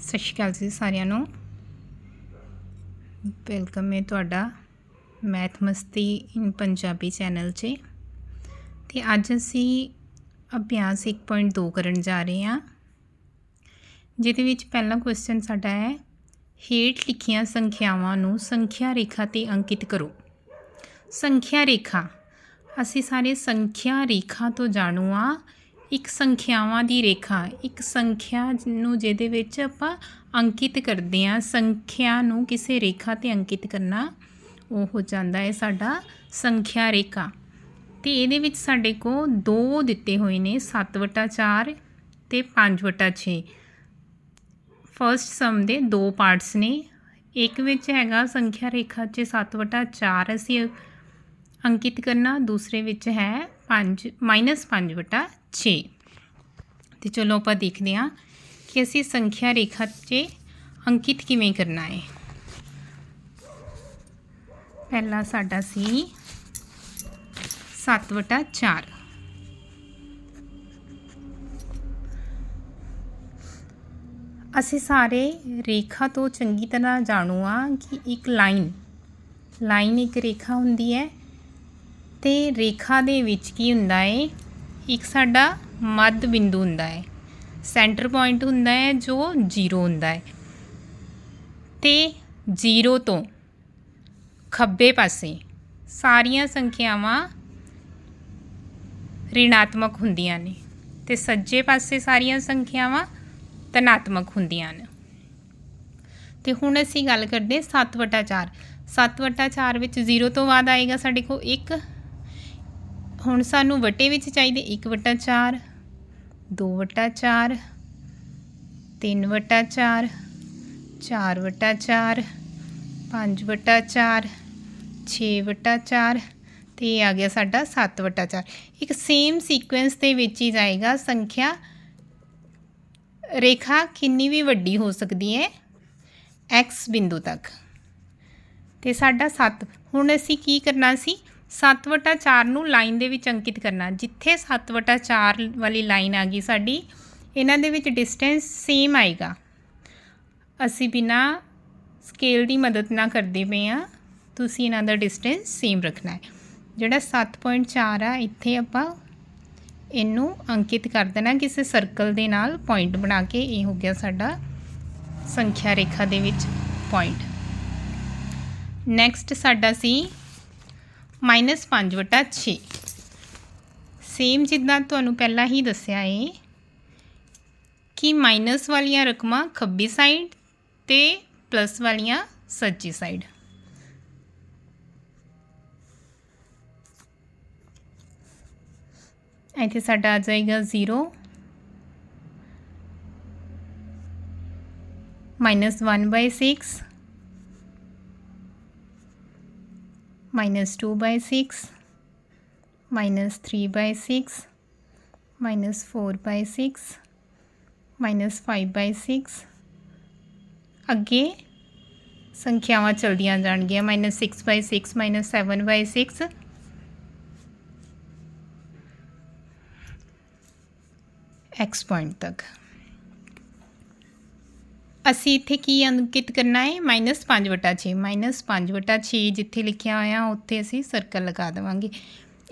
ਸਤਿ ਸ਼੍ਰੀ ਅਕਾਲ ਜੀ ਸਾਰਿਆਂ ਨੂੰ। ਵੈਲਕਮ ਹੈ ਤੁਹਾਡਾ ਮੈਥ ਮਸਤੀ ਇਨ ਪੰਜਾਬੀ ਚੈਨਲ 'ਚ। ਤੇ ਅੱਜ ਅਸੀਂ ਅਭਿਆਸ 1.2 ਕਰਨ ਜਾ ਰਹੇ ਹਾਂ। ਜਿਹਦੇ ਵਿੱਚ ਪਹਿਲਾ ਕੁਐਸਚਨ ਸਾਡਾ ਹੈ, ਹੇਠ ਲਿਖੀਆਂ ਸੰਖਿਆਵਾਂ ਨੂੰ ਸੰਖਿਆ ਰੇਖਾ ਤੇ ਅੰਕਿਤ ਕਰੋ। ਸੰਖਿਆ ਰੇਖਾ, ਅਸੀਂ ਸਾਰੇ ਸੰਖਿਆ ਰੇਖਾ ਤੋਂ ਜਾਣੂ ਆ ਇੱਕ ਸੰਖਿਆਵਾਂ ਦੀ ਰੇਖਾ, ਇੱਕ ਸੰਖਿਆ ਨੂੰ ਜਿਹਦੇ ਵਿੱਚ ਆਪਾਂ ਅੰਕਿਤ ਕਰਦੇ ਹਾਂ, ਸੰਖਿਆ ਨੂੰ ਕਿਸੇ ਰੇਖਾ ਤੇ ਅੰਕਿਤ ਕਰਨਾ ਉਹ ਹੋ ਜਾਂਦਾ ਹੈ ਸਾਡਾ ਸੰਖਿਆ ਰੇਖਾ। ਤੇ ਇਹਦੇ ਵਿੱਚ ਸਾਡੇ ਕੋ ਦੋ ਦਿੱਤੇ ਹੋਏ ਨੇ 7/4 ਤੇ 5/6 ਫਰਸਟ ਸਮ ਦੇ ਦੋ ਪਾਰਟਸ ਨੇ। ਇੱਕ ਵਿੱਚ ਹੈਗਾ ਸੰਖਿਆ ਰੇਖਾ 'ਚ 7/4 ਅਸੀਂ ਅੰਕਿਤ ਕਰਨਾ, ਦੂਸਰੇ ਵਿੱਚ ਹੈ 5 5/6 ਤੇ ਚਲੋ ਆਪਾਂ ਦੇਖਦੇ ਹਾਂ ਕਿ ਅਸੀਂ ਸੰਖਿਆ ਰੇਖਾ 'ਚ ਅੰਕਿਤ ਕਿਵੇਂ ਕਰਨਾ ਹੈ। ਪਹਿਲਾ ਸਾਡਾ ਸੀ 7/4 ਅਸੀਂ ਸਾਰੇ ਰੇਖਾ ਤੋਂ ਚੰਗੀ ਤਰ੍ਹਾਂ ਜਾਣੂ ਆ ਕਿ ਇੱਕ ਲਾਈਨ ਲਾਈਨ ਇੱਕ ਰੇਖਾ ਹੁੰਦੀ ਹੈ ਤੇ ਰੇਖਾ ਦੇ ਵਿੱਚ ਕੀ ਹੁੰਦਾ ਹੈ ਇੱਕ ਸਾਡਾ ਮੱਧ ਬਿੰਦੂ ਹੁੰਦਾ ਹੈ ਸੈਂਟਰ ਪੁਆਇੰਟ ਹੁੰਦਾ ਹੈ ਜੋ 0 ਹੁੰਦਾ ਹੈ ਤੇ 0 ਤੋਂ ਖੱਬੇ ਪਾਸੇ ਸਾਰੀਆਂ ਸੰਖਿਆਵਾਂ ਰਿਣਾਤਮਕ ਹੁੰਦੀਆਂ ਨੇ ਤੇ ਸੱਜੇ ਪਾਸੇ ਸਾਰੀਆਂ ਸੰਖਿਆਵਾਂ ਧਨਾਤਮਕ ਹੁੰਦੀਆਂ ਨੇ। ਤੇ ਹੁਣ ਅਸੀਂ ਗੱਲ ਕਰਦੇ 7/4 7/4 ਵਿੱਚ 0 ਤੋਂ ਬਾਅਦ ਆਏਗਾ ਸਾਡੇ ਕੋਲ 1 ਹੁਣ ਸਾਨੂੰ ਵਟੇ ਵਿੱਚ ਚਾਹੀਦੇ 1/4 2/4 3/4 4/4 5/4 6/4 ਤੇ ਇਹ ਆ ਗਿਆ ਸਾਡਾ 7/4 ਇੱਕ ਸੇਮ ਸੀਕੁਐਂਸ ਦੇ ਵਿੱਚ ਹੀ ਜਾਏਗਾ ਸੰਖਿਆ। ਰੇਖਾ ਕਿੰਨੀ ਵੀ ਵੱਡੀ ਹੋ ਸਕਦੀ ਹੈ? X ਬਿੰਦੂ ਤੱਕ। ਤੇ ਸਾਡਾ 7 ਹੁਣ ਅਸੀਂ ਕੀ ਕਰਨਾ ਸੀ? 7/4 ਨੂੰ ਲਾਈਨ ਦੇ ਵਿੱਚ ਅੰਕਿਤ ਕਰਨਾ। ਜਿੱਥੇ 7/4 ਵਾਲੀ ਲਾਈਨ ਆ ਗਈ ਸਾਡੀ, ਇਹਨਾਂ ਦੇ ਵਿੱਚ ਡਿਸਟੈਂਸ ਸੇਮ ਆਏਗਾ। ਅਸੀਂ ਬਿਨਾ ਸਕੇਲ ਦੀ ਮਦਦ ਨਾ ਕਰਦੇ ਪਏ ਆ ਤੁਸੀਂ ਇਹਨਾਂ ਦਾ ਡਿਸਟੈਂਸ ਸੇਮ ਰੱਖਣਾ ਹੈ। ਜਿਹੜਾ 7.4 ਆ, ਇੱਥੇ ਆਪਾਂ ਇਹਨੂੰ ਅੰਕਿਤ ਕਰ ਦੇਣਾ, ਕਿਸੇ ਸਰਕਲ ਦੇ ਨਾਲ ਪੁਆਇੰਟ ਬਣਾ ਕੇ। ਇਹ ਹੋ ਗਿਆ ਸਾਡਾ ਸੰਖਿਆ ਰੇਖਾ ਦੇ ਵਿੱਚ ਪੁਆਇੰਟ ਨੈਕਸਟ ਸਾਡਾ ਸੀ -5 ਵਟਾ 6 ਸੇਮ ਜਿੱਦਾਂ ਤੁਹਾਨੂੰ ਪਹਿਲਾਂ ਹੀ ਦੱਸਿਆ ਏ ਕਿ ਮਾਈਨਸ ਵਾਲੀਆਂ ਰਕਮਾਂ ਖੱਬੀ ਸਾਈਡ ਤੇ ਪਲੱਸ ਵਾਲੀਆਂ ਸੱਜੀ ਸਾਈਡ ਇੱਥੇ ਸਾਡਾ ਆ ਜਾਏਗਾ 0 -1/6 minus 2 by 6 minus 3 by 6 minus 4 by 6 minus 5 by 6 ਅੱਗੇ ਸੰਖਿਆਵਾਂ ਚਲਦੀਆਂ ਜਾਣਗੀਆਂ minus 6 by 6 minus 7 by 6 x point ਤੱਕ ਅਸੀਂ ਇੱਥੇ ਕੀ ਅੰਕਿਤ ਕਰਨਾ ਹੈ? -5/6 -5/6 ਜਿੱਥੇ ਲਿਖਿਆ ਹੋਇਆ, ਉੱਥੇ ਅਸੀਂ ਸਰਕਲ ਲਗਾ ਦੇਵਾਂਗੇ।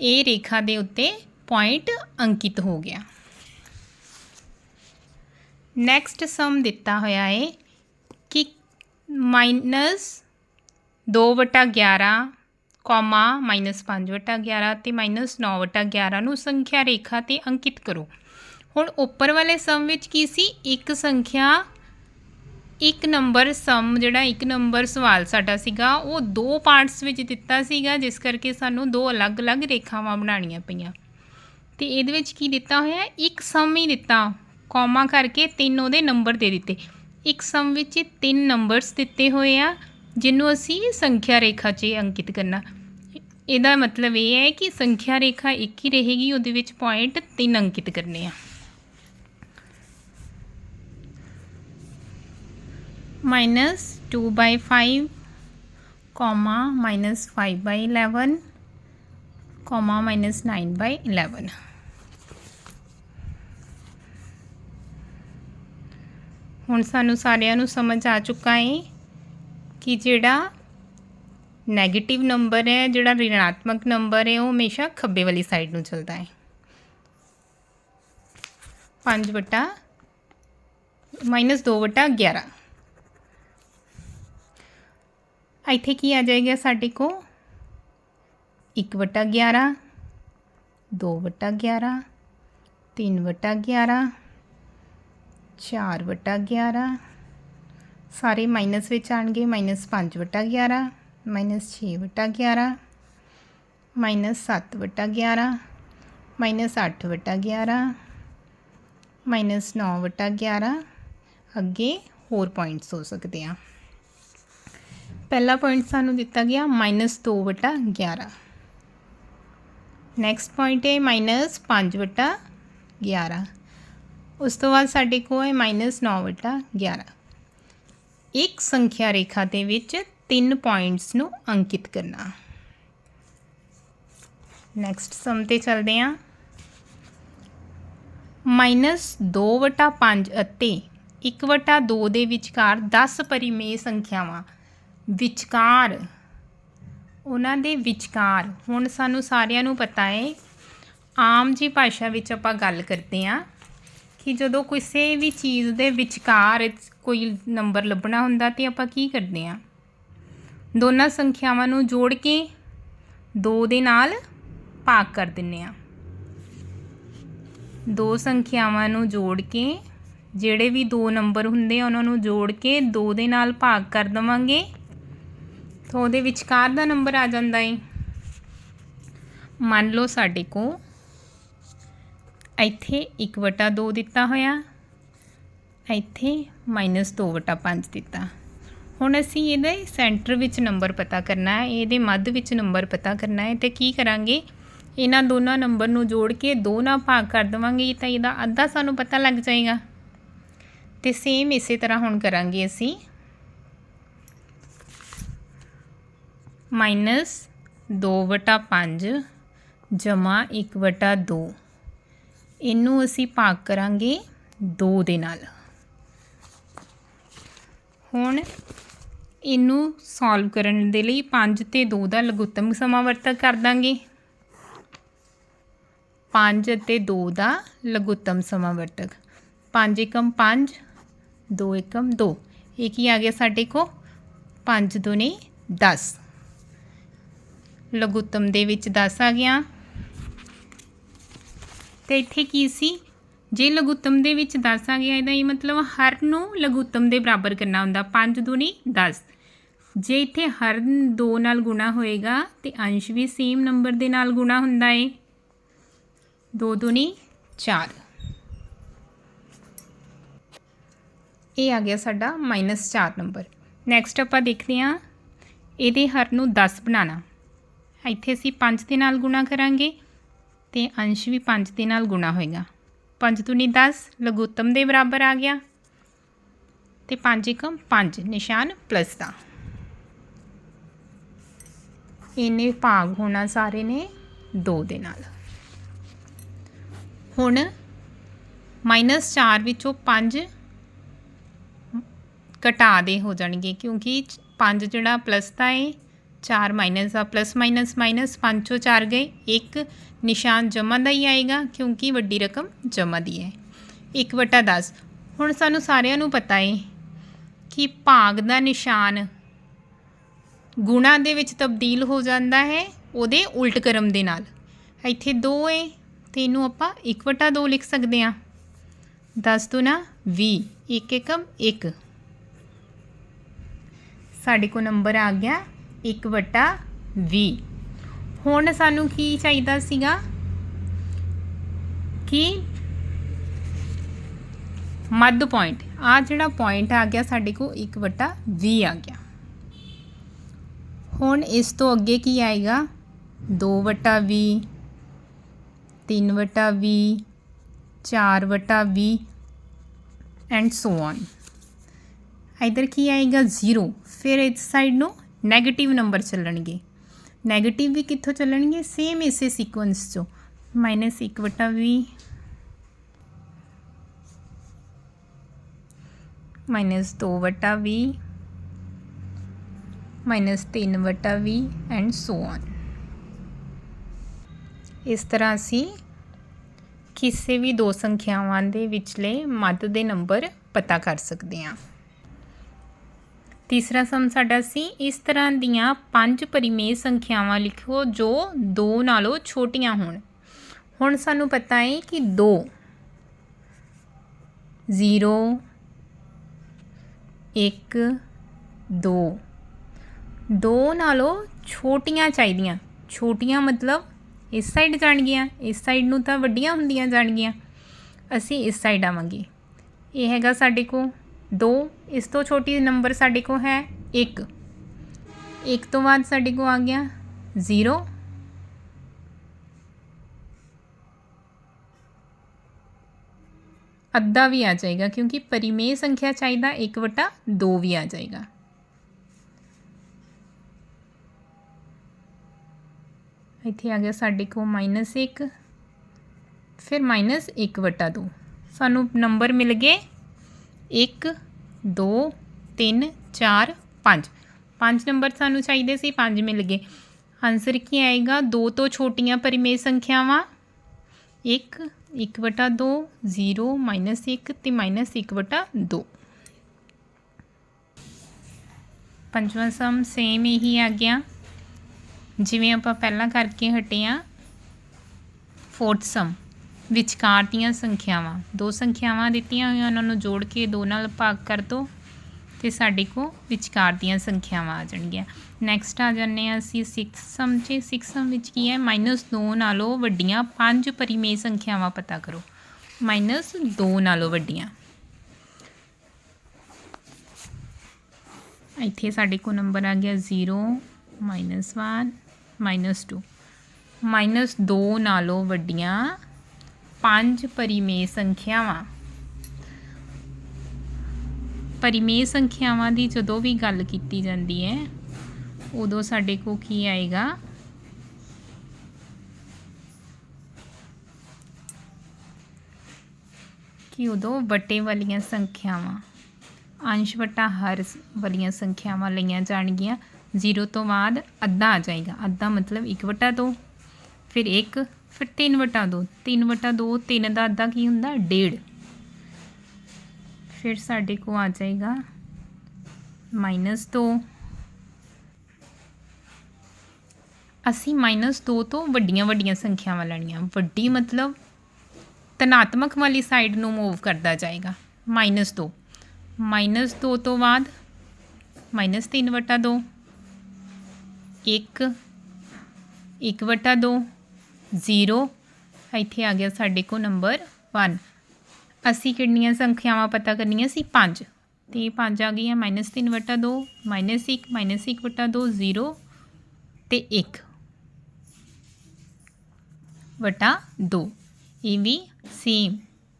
ਇਹ ਰੇਖਾ ਦੇ ਉੱਤੇ ਪੁਆਇੰਟ ਅੰਕਿਤ ਹੋ ਗਿਆ। ਨੈਕਸਟ ਸਮ ਦਿੱਤਾ ਹੋਇਆ ਹੈ ਕਿ ਮਾਈਨਸ -2/11 ਕੌਮਾ -5/11 ਤੇ -9/11 ਨੂੰ ਸੰਖਿਆ ਰੇਖਾ ਤੇ ਅੰਕਿਤ ਕਰੋ। ਹੁਣ ਉੱਪਰ ਵਾਲੇ ਸਮ ਵਿੱਚ ਕੀ ਸੀ? ਇੱਕ ਸੰਖਿਆ ਇੱਕ ਨੰਬਰ ਸਮ ਜਿਹੜਾ ਇੱਕ ਨੰਬਰ ਸਵਾਲ ਸਾਡਾ ਸੀਗਾ, ਉਹ ਦੋ ਪਾਰਟਸ ਵਿੱਚ ਦਿੱਤਾ ਸੀਗਾ, ਜਿਸ ਕਰਕੇ ਸਾਨੂੰ ਦੋ ਅਲੱਗ-ਅਲੱਗ ਰੇਖਾਵਾਂ ਬਣਾਉਣੀਆਂ ਪਈਆਂ। ਤੇ ਇਹਦੇ ਵਿੱਚ ਕੀ ਦਿੱਤਾ ਹੋਇਆ? ਇੱਕ ਸਮ ਹੀ ਦਿੱਤਾ ਕੌਮਾ ਕਰਕੇ ਤਿੰਨ ਉਹਦੇ ਨੰਬਰ ਦੇ ਦਿੱਤੇ। ਇੱਕ ਸਮ ਵਿੱਚ ਤਿੰਨ ਨੰਬਰਸ ਦਿੱਤੇ ਹੋਏ ਆ, ਜਿਹਨੂੰ ਅਸੀਂ ਸੰਖਿਆ ਰੇਖਾ 'ਚ ਅੰਕਿਤ ਕਰਨਾ। ਇਹਦਾ ਮਤਲਬ ਇਹ ਹੈ ਕਿ ਸੰਖਿਆ ਰੇਖਾ ਇੱਕ ਹੀ ਰਹੇਗੀ, ਉਹਦੇ ਵਿੱਚ ਪੁਆਇੰਟ ਤਿੰਨ ਅੰਕਿਤ ਕਰਨੇ ਆ। Minus 2 by 5 comma minus 5 by 11 comma minus 9 by 11 ਹੁਣ ਸਾਨੂੰ ਸਾਰਿਆਂ ਨੂੰ ਸਮਝ ਆ ਚੁੱਕਾ ਹੈ ਕਿ ਜਿਹੜਾ ਨੈਗੇਟਿਵ ਨੰਬਰ ਹੈ, ਜਿਹੜਾ ਰਿਣਾਤਮਕ ਨੰਬਰ ਹੈ, ਉਹ ਹਮੇਸ਼ਾ ਖੱਬੇ ਵਾਲੀ ਸਾਈਡ ਨੂੰ ਚੱਲਦਾ ਹੈ। 5 ਵਟਾ ਮਾਈਨਸ 2 ਵਟਾ 11 ਇੱਥੇ ਕੀ ਆ ਜਾਏਗਾ ਸਾਡੇ ਕੋ 1 ਵਟਾ 11 2 ਵਟਾ 11 3 ਵਟਾ 11 4 ਵਟਾ 11 ਸਾਰੇ ਮਾਈਨਸ ਵਿੱਚ ਆਣਗੇ ਮਾਈਨਸ 5 ਵਟਾ 11 ਮਾਈਨਸ 6 ਵਟਾ 11 ਮਾਈਨਸ 7 ਵਟਾ 11 ਮਾਈਨਸ 8 ਵਟਾ 11 ਮਾਈਨਸ 9 ਵਟਾ 11 ਅੱਗੇ ਹੋਰ ਪੁਆਇੰਟਸ ਹੋ ਸਕਦੇ ਆ। ਪਹਿਲਾ ਪੁਆਇੰਟ ਸਾਨੂੰ ਦਿੱਤਾ ਗਿਆ ਮਾਈਨਸ 2 ਵਟਾ 11 ਨੈਕਸਟ ਪੁਆਇੰਟ ਹੈ ਮਾਈਨਸ 5 ਵਟਾ 11 ਉਸ ਤੋਂ ਬਾਅਦ ਸਾਡੇ ਕੋਲ ਹੈ ਮਾਈਨਸ 9 ਵਟਾ 11 ਇੱਕ ਸੰਖਿਆ ਰੇਖਾ ਦੇ ਵਿੱਚ ਤਿੰਨ ਪੁਆਇੰਟਸ ਨੂੰ ਅੰਕਿਤ ਕਰਨਾ। ਨੈਕਸਟ ਸਮ ਤੇ ਚੱਲਦੇ ਹਾਂ। ਮਾਈਨਸ 2 ਵਟਾ 5 ਅਤੇ 1 ਵਟਾ 2 ਦੇ ਵਿਚਕਾਰ 10 ਪਰਿਮੇਯ ਸੰਖਿਆਵਾਂ ਵਿਚਕਾਰ। ਉਹਨਾਂ ਦੇ ਵਿਚਕਾਰ। ਹੁਣ ਸਾਨੂੰ ਸਾਰਿਆਂ ਨੂੰ ਪਤਾ ਹੈ ਆਮ ਜੀ ਭਾਸ਼ਾ ਵਿੱਚ ਆਪਾਂ ਗੱਲ ਕਰਦੇ ਹਾਂ ਕਿ ਜਦੋਂ ਕਿਸੇ ਵੀ ਚੀਜ਼ ਦੇ ਵਿਚਕਾਰ ਕੋਈ ਨੰਬਰ ਲੱਭਣਾ ਹੁੰਦਾ ਤੇ ਆਪਾਂ ਕੀ ਕਰਦੇ ਹਾਂ ਦੋਨਾਂ ਸੰਖਿਆਵਾਂ ਨੂੰ ਜੋੜ ਕੇ 2 ਦੇ ਨਾਲ ਭਾਗ ਕਰ ਦਿੰਨੇ ਆ। ਦੋ ਸੰਖਿਆਵਾਂ ਨੂੰ ਜੋੜ ਕੇ ਜਿਹੜੇ ਵੀ ਦੋ ਨੰਬਰ ਹੁੰਦੇ ਆ, ਉਹਨਾਂ ਨੂੰ ਜੋੜ ਕੇ 2 ਦੇ ਨਾਲ ਭਾਗ ਕਰ ਦਵਾਂਗੇ। ਤਾਂ ਉਹਦੇ ਵਿਚਕਾਰ ਦਾ ਨੰਬਰ ਆ ਜਾਂਦਾ ਹੈ ਮੰਨ ਲਓ ਸਾਡੇ ਕੋ ਇੱਥੇ 1/2 ਦਿੱਤਾ ਹੋਇਆ, ਇੱਥੇ -2/5 ਦਿੱਤਾ। ਹੁਣ ਅਸੀਂ ਇਹਦੇ ਸੈਂਟਰ ਵਿੱਚ ਨੰਬਰ ਪਤਾ ਕਰਨਾ ਹੈ, ਇਹਦੇ ਮੱਧ ਵਿੱਚ ਨੰਬਰ ਪਤਾ ਕਰਨਾ ਹੈ ਤੇ ਕੀ ਕਰਾਂਗੇ? ਇਹਨਾਂ ਦੋਨਾਂ ਨੰਬਰ ਨੂੰ ਜੋੜ ਕੇ ਦੋ ਨਾਲ ਭਾਗ ਕਰ ਦਵਾਂਗੇ, ਤਾਂ ਇਹਦਾ ਅੱਧਾ ਸਾਨੂੰ ਪਤਾ ਲੱਗ ਜਾਏਗਾ। ਤੇ ਸੇਮ ਇਸੇ ਤਰ੍ਹਾਂ ਹੁਣ ਕਰਾਂਗੇ ਅਸੀਂ। ਮਾਈਨਸ 2/5 ਜਮਾ 1/2 ਇਹਨੂੰ ਅਸੀਂ ਭਾਗ ਕਰਾਂਗੇ 2 ਦੇ ਨਾਲ। ਹੁਣ ਇਹਨੂੰ ਸੋਲਵ ਕਰਨ ਦੇ ਲਈ 5 ਤੇ 2 ਦਾ ਲਘੁੱਤਮ ਸਮਾਵਰਤਕ ਕਰ ਦਾਂਗੇ। 5 ਅਤੇ 2 ਦਾ ਲਘੁੱਤਮ ਸਮਾਵਰਤਕ 5 ਏਕਮ 5 2 ਏਕਮ 2 ਇਹ ਕੀ ਆ ਗਿਆ ਸਾਡੇ ਕੋ 5 ਦੁਨੀ 10 ਲਘੁੱਤਮ ਦੇ ਵਿੱਚ 10 ਆ ਗਿਆ। ਤੇ ਇੱਥੇ ਕੀ ਸੀ? ਜੇ ਲਘੁੱਤਮ ਦੇ ਵਿੱਚ 10 ਆ ਗਿਆ, ਇਹਦਾ ਇਹ ਮਤਲਬ ਹਰ ਨੂੰ ਲਘੁੱਤਮ ਦੇ ਬਰਾਬਰ ਕਰਨਾ ਹੁੰਦਾ। 5 ਦੁਨੀ 10 ਜੇ ਇੱਥੇ ਹਰ 2 ਨਾਲ ਗੁਣਾ ਹੋਏਗਾ, ਤੇ ਅੰਸ਼ ਵੀ ਸੇਮ ਨੰਬਰ ਦੇ ਨਾਲ ਗੁਣਾ ਹੁੰਦਾ ਏ। 2 ਦੁਨੀ 4 ਇਹ ਆ ਗਿਆ ਸਾਡਾ -4 ਨੰਬਰ ਨੈਕਸਟ ਆਪਾਂ ਦੇਖਦੇ ਹਾਂ, ਇਹਦੇ ਹਰ ਨੂੰ 10 ਬਣਾਉਣਾ। ਇੱਥੇ ਅਸੀਂ 5 ਦੇ ਨਾਲ ਗੁਣਾ ਕਰਾਂਗੇ ਤੇ ਅੰਸ਼ ਵੀ 5 ਦੇ ਨਾਲ ਗੁਣਾ ਹੋਏਗਾ। 5 ਦੁਨੀ 10 ਲਘੁੱਤਮ ਦੇ ਬਰਾਬਰ ਆ ਗਿਆ। ਤੇ 5 ਏਕਮ 5 ਨਿਸ਼ਾਨ ਪਲੱਸ ਦਾ। ਇਹਨੇ ਭਾਗ ਹੋਣਾ ਸਾਰੇ ਨੇ 2 ਦੇ ਨਾਲ। ਹੁਣ -4 ਵਿੱਚੋਂ 5 ਘਟਾ ਦੇ ਹੋ ਜਾਣਗੇ, ਕਿਉਂਕਿ 5 ਜਿਹੜਾ ਪਲੱਸ ਦਾ ਹੈ 4 ਮਾਈਨਸ ਆ ਪਲੱਸ ਮਾਈਨਸ ਮਾਈਨਸ 5 ਚੋਂ 4 ਗਏ। ਇੱਕ ਨਿਸ਼ਾਨ ਜਮ੍ਹਾਂ ਦਾ ਹੀ ਆਏਗਾ, ਕਿਉਂਕਿ ਵੱਡੀ ਰਕਮ ਜਮ੍ਹਾਂ ਦੀ ਹੈ। 1/10 ਹੁਣ ਸਾਨੂੰ ਸਾਰਿਆਂ ਨੂੰ ਪਤਾ ਹੈ ਕਿ ਭਾਗ ਦਾ ਨਿਸ਼ਾਨ ਗੁਣਾ ਦੇ ਵਿੱਚ ਤਬਦੀਲ ਹੋ ਜਾਂਦਾ ਹੈ, ਉਹਦੇ ਉਲਟ ਕਰਮ ਦੇ ਨਾਲ। ਇੱਥੇ 2 ਹੈ ਤੇ ਇਹਨੂੰ ਆਪਾਂ 1/2 ਲਿਖ ਸਕਦੇ ਹਾਂ। 10 ਦੁਨਾ 20 1 ਏਕਮ 1 ਸਾਡੇ ਕੋਲ ਨੰਬਰ ਆ ਗਿਆ। 1/20 ਹੁਣ ਸਾਨੂੰ ਕੀ ਚਾਹੀਦਾ ਸੀਗਾ? ਕਿ? ਮੱਧ ਪੁਆਇੰਟ ਆ ਜਿਹੜਾ ਪੁਆਇੰਟ ਆ ਗਿਆ, ਸਾਡੇ ਕੋ 1/20 ਆ ਗਿਆ। ਹੁਣ ਇਸ ਤੋਂ ਅੱਗੇ ਕੀ ਆਏਗਾ? 2/20 3/20 4/20 ਐਂਡ ਸੋ ਔਨ ਇਧਰ ਕੀ ਆਏਗਾ? 0 ਫਿਰ ਇਸ ਸਾਈਡ ਨੂੰ 네ਗੇਟਿਵ ਨੰਬਰ ਚੱਲਣਗੇ। 네ਗੇਟਿਵ ਵੀ ਕਿੱਥੋਂ ਚੱਲਣਗੇ? ਸੇਮ ਇਸੇ ਸੀਕੁਐਂਸ ਚੋਂ। -1/20 ਮਾਈਨਸ 2 ਵਟਾ 20 ਮਾਈਨਸ 3 ਵਟਾ 20 ਐਂਡ ਸੋ ਔਨ ਇਸ ਤਰ੍ਹਾਂ ਅਸੀਂ ਕਿਸੇ ਵੀ ਦੋ ਸੰਖਿਆਵਾਂ ਦੇ ਵਿਚਲੇ ਮੱਧ ਦੇ ਨੰਬਰ ਪਤਾ ਕਰ ਸਕਦੇ ਹਾਂ। ਤੀਸਰਾ ਸਮ ਸਾਡਾ ਸੀ, ਇਸ ਤਰ੍ਹਾਂ ਦੀਆਂ ਪੰਜ ਪਰਿਮੇਯ ਸੰਖਿਆਵਾਂ ਲਿਖੋ ਜੋ 2 ਨਾਲੋਂ ਛੋਟੀਆਂ ਹੋਣ। ਹੁਣ ਸਾਨੂੰ ਪਤਾ ਹੈ ਕਿ 2 0 1 2 2 ਨਾਲੋਂ ਛੋਟੀਆਂ ਚਾਹੀਦੀਆਂ। ਛੋਟੀਆਂ ਮਤਲਬ ਇਸ ਸਾਈਡ ਜਾਣਗੀਆਂ, ਇਸ ਸਾਈਡ ਨੂੰ ਤਾਂ ਵੱਡੀਆਂ ਹੁੰਦੀਆਂ ਜਾਣਗੀਆਂ। ਅਸੀਂ ਇਸ ਸਾਈਡ ਆਵਾਂਗੇ। ਇਹ ਹੈਗਾ ਸਾਡੇ ਕੋਲ 2 ਇਸ ਤੋਂ ਛੋਟੀ ਨੰਬਰ ਸਾਡੇ ਕੋਲ ਹੈ 1 1 ਤੋਂ ਬਾਅਦ ਸਾਡੇ ਕੋਲ ਆ ਗਿਆ 0 ਅੱਧਾ ਵੀ ਆ ਜਾਏਗਾ ਕਿਉਂਕਿ ਪਰਿਮੇਯ ਸੰਖਿਆ ਚਾਹੀਦਾ 1 ਵਟਾ 2 ਵੀ ਆ ਜਾਏਗਾ। ਇੱਥੇ ਆ ਗਿਆ ਸਾਡੇ ਕੋਲ -1 ਫਿਰ -1 ਵਟਾ 2 ਸਾਨੂੰ ਨੰਬਰ ਮਿਲ ਗਏ 1 2 3 4 5 ਪੰਜ ਨੰਬਰ ਸਾਨੂੰ ਚਾਹੀਦੇ ਸੀ, ਪੰਜ ਮਿਲ ਗਏ। ਆਨਸਰ ਕੀ ਆਏਗਾ? 2 ਤੋਂ ਛੋਟੀਆਂ ਪਰਿਮੇਯ ਸੰਖਿਆਵਾਂ। 1 1 ਵਟਾ 2 0 1 ਤੇ -1 ਵਟਾ 2 ਪੰਜਵਾਂ ਸਮ ਸੇਮ ਇਹੀ ਆ ਗਿਆ। ਜਿਵੇਂ ਆਪਾਂ ਪਹਿਲਾਂ ਕਰਕੇ ਹਟੇ ਆ ਫੋਰਥ ਸਮ ਵਿਚਕਾਰ ਦੀਆਂ ਸੰਖਿਆਵਾਂ। ਦੋ ਸੰਖਿਆਵਾਂ ਦਿੱਤੀਆਂ ਹੋਈਆਂ, ਉਹਨਾਂ ਨੂੰ ਜੋੜ ਕੇ ਦੋ ਨਾਲ ਭਾਗ ਕਰ ਦੋ ਤੇ ਸਾਡੇ ਕੋ ਵਿਚਕਾਰ ਦੀਆਂ ਸੰਖਿਆਵਾਂ ਆ ਜਾਣਗੀਆਂ। ਨੈਕਸਟ ਆ ਜਾਂਦੇ ਆ ਅਸੀਂ 6 ਸਮ 'ਚ। 6 ਸਮ ਵਿੱਚ ਕੀ ਹੈ? -2 ਨਾਲੋਂ ਵੱਡੀਆਂ ਪੰਜ ਪਰਿਮੇਯ ਸੰਖਿਆਵਾਂ ਪਤਾ ਕਰੋ। -2 ਨਾਲੋਂ ਵੱਡੀਆਂ। ਇੱਥੇ ਸਾਡੇ ਕੋ ਨੰਬਰ ਆ ਗਿਆ 0 -1 -2 -2 ਨਾਲੋਂ ਵੱਡੀਆਂ ਪੰਜ ਪਰਿਮੇਯ ਸੰਖਿਆਵਾਂ। ਪਰਿਮੇਯ ਸੰਖਿਆਵਾਂ ਦੀ ਜਦੋਂ ਵੀ ਗੱਲ ਕੀਤੀ ਜਾਂਦੀ ਹੈ, ਉਦੋਂ ਸਾਡੇ ਕੋ ਕੀ ਆਏਗਾ? ਕਿ ਉਦੋਂ ਵਟੇ ਵਾਲੀਆਂ ਸੰਖਿਆਵਾਂ, ਅੰਸ਼ ਵਟਾ ਹਰ ਵਾਲੀਆਂ ਸੰਖਿਆਵਾਂ ਲਈਆਂ ਜਾਣਗੀਆਂ। ਜ਼ੀਰੋ ਤੋਂ ਬਾਅਦ ਅੱਧਾ ਆ ਜਾਏਗਾ। ਅੱਧਾ ਮਤਲਬ 1 ਵਟਾ 2 ਫਿਰ 1 ਫਿਰ 3 ਵਟਾ 2 3 ਵਟਾ 2 3 ਦਾ ਅੱਧਾ ਕੀ ਹੁੰਦਾ? ਡੇਢ। ਫਿਰ ਸਾਡੇ ਕੋ ਆ ਜਾਏਗਾ -2 ਅਸੀਂ -2 ਤੋਂ ਵੱਡੀਆਂ ਵੱਡੀਆਂ ਸੰਖਿਆਵਾਂ ਲੈਣੀਆਂ। ਵੱਡੀ ਮਤਲਬ ਧਨਾਤਮਕ ਵਾਲੀ ਸਾਈਡ ਨੂੰ ਮੂਵ ਕਰਦਾ ਜਾਏਗਾ। -2 -2 ਤੋਂ ਬਾਅਦ -3 ਵਟਾ 2 1 1 ਵਟਾ 2 ਜ਼ੀਰੋ। ਇੱਥੇ ਆ ਗਿਆ ਸਾਡੇ ਕੋਲ ਨੰਬਰ 1 ਅਸੀਂ ਕਿੰਨੀਆਂ ਸੰਖਿਆਵਾਂ ਪਤਾ ਕਰਨੀਆਂ ਸੀ? 5 ਤੇ 5 ਆ ਗਈਆਂ। -3 ਵਟਾ 2 -1 -1 ਵਟਾ 2 0 ਤੇ 1 ਵਟਾ 2 ਇਹ ਵੀ ਸੇਮ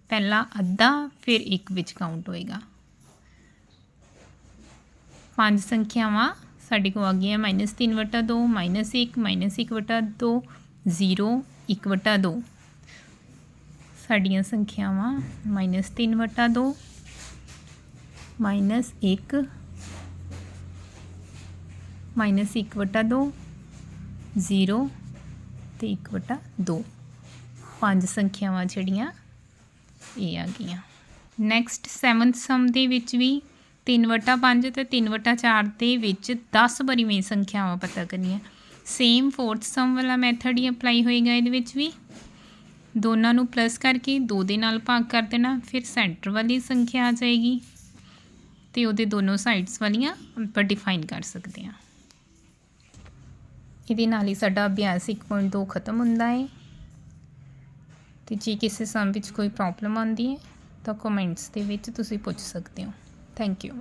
ਪਹਿਲਾ ਅੱਧਾ, ਫਿਰ 1 ਵਿੱਚ ਕਾਊਂਟ ਹੋਏਗਾ। ਪੰਜ ਸੰਖਿਆਵਾਂ ਸਾਡੇ ਕੋਲ ਆ ਗਈਆਂ। -3 ਵਟਾ 2 -1 -1 ਵਟਾ 2 0 1 ਵਟਾ 2 ਸਾਡੀਆਂ ਸੰਖਿਆਵਾਂ -3 ਵਟਾ 2 -1 -1 ਵਟਾ 2 0 ਤੇ 1 ਵਟਾ 2 ਪੰਜ ਸੰਖਿਆਵਾਂ ਜਿਹੜੀਆਂ ਇਹ ਆ ਗਈਆਂ। ਨੈਕਸਟ 7th ਸਮ ਦੇ ਵਿੱਚ ਵੀ 3 ਵਟਾ 5 ਤੇ 3 ਵਟਾ 4 ਦੇ ਵਿੱਚ 10 ਪਰਿਮੇਯ ਸੰਖਿਆਵਾਂ ਪਤਾ ਕਰਨੀਆਂ। ਸੇਮ ਫੋਰਥ ਸਮ ਵਾਲਾ ਮੈਥਡ ਹੀ ਅਪਲਾਈ ਹੋਏਗਾ ਇਹਦੇ ਵਿੱਚ ਵੀ। ਦੋਨਾਂ ਨੂੰ ਪਲੱਸ ਕਰਕੇ 2 ਦੇ ਨਾਲ ਭਾਗ ਕਰ ਦੇਣਾ, ਫਿਰ ਸੈਂਟਰ ਵਾਲੀ ਸੰਖਿਆ ਆ ਜਾਏਗੀ ਤੇ ਉਹਦੇ ਦੋਨੋਂ ਸਾਈਡਸ ਵਾਲੀਆਂ ਆਪਾਂ ਡਿਫਾਈਨ ਕਰ ਸਕਦੇ ਹਾਂ। ਇਹਦੇ ਨਾਲ ਹੀ ਸਾਡਾ ਅਭਿਆਸ 1.2 ਖਤਮ ਹੁੰਦਾ ਹੈ। ਤੇ ਜੇ ਕਿਸੇ ਸਮ ਵਿੱਚ ਕੋਈ ਪ੍ਰੋਬਲਮ ਆਉਂਦੀ ਹੈ ਤਾਂ ਕਮੈਂਟਸ ਦੇ ਵਿੱਚ ਤੁਸੀਂ ਪੁੱਛ ਸਕਦੇ ਹੋ। Thank you